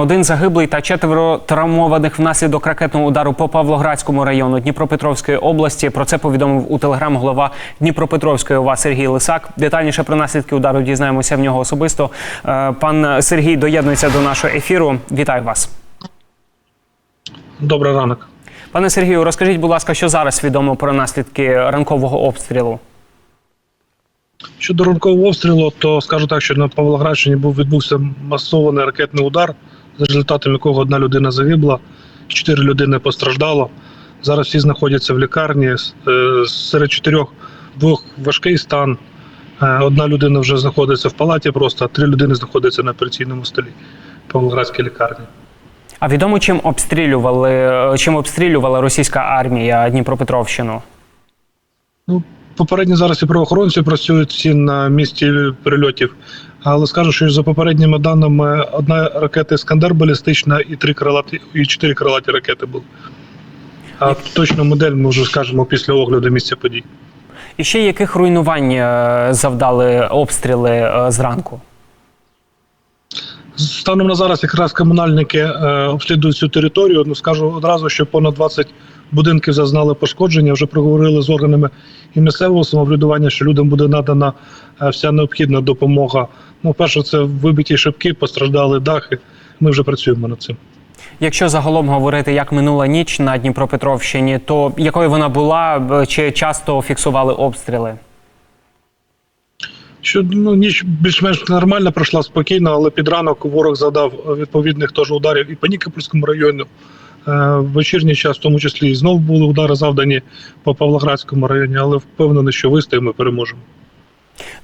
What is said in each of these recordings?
Один загиблий та четверо травмованих внаслідок ракетного удару по Павлоградському району Дніпропетровської області. Про це повідомив у телеграм голова Дніпропетровської ОВА Сергій Лисак. Детальніше про наслідки удару дізнаємося в нього особисто. Е, Пан Сергій доєднується до нашого ефіру. Вітаю вас, Добрий ранок. пане Сергію. Розкажіть, будь ласка, що зараз відомо про наслідки ранкового обстрілу? Щодо ранкового обстрілу, то скажу так, що на Павлоградщині був відбувся масований ракетний удар, за результатом якого одна людина загибла, чотири людини постраждало. Зараз всі знаходяться в лікарні. Е, Серед чотирьох двох важкий стан. Е, Одна людина вже знаходиться в палаті, просто а три людини знаходяться на операційному столі Павлоградській лікарні. А відомо чим обстрілювали е, чим обстрілювала російська армія Дніпропетровщину? Ну, попередньо зараз і правоохоронці працюють всі на місці прильотів. Але скажу, що за попередніми даними, одна ракета Іскандер балістична і три крилаті і чотири крилаті ракети були. А точну модель ми вже скажемо після огляду місця подій. І ще яких руйнувань е, завдали обстріли е, зранку? Станом на зараз якраз комунальники е, обслідують цю територію. Ну скажу одразу, що понад 20 будинків зазнали пошкодження. Вже проговорили з органами і місцевого самоврядування, що людям буде надана е, вся необхідна допомога. Ну, перше, це вибиті шибки, постраждали дахи. Ми вже працюємо над цим. Якщо загалом говорити, як минула ніч на Дніпропетровщині, то якою вона була, чи часто фіксували обстріли? Що ну ніч більш-менш нормально пройшла спокійно, але під ранок ворог задав відповідних теж ударів і по Нікопольському району. Е, В вечірній час, в тому числі, і знов були удари завдані по Павлоградському районі, але впевнений, що вистоїмо і переможемо.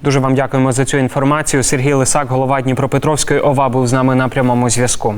Дуже вам дякуємо за цю інформацію. Сергій Лисак, голова Дніпропетровської ОВА, був з нами на прямому зв'язку.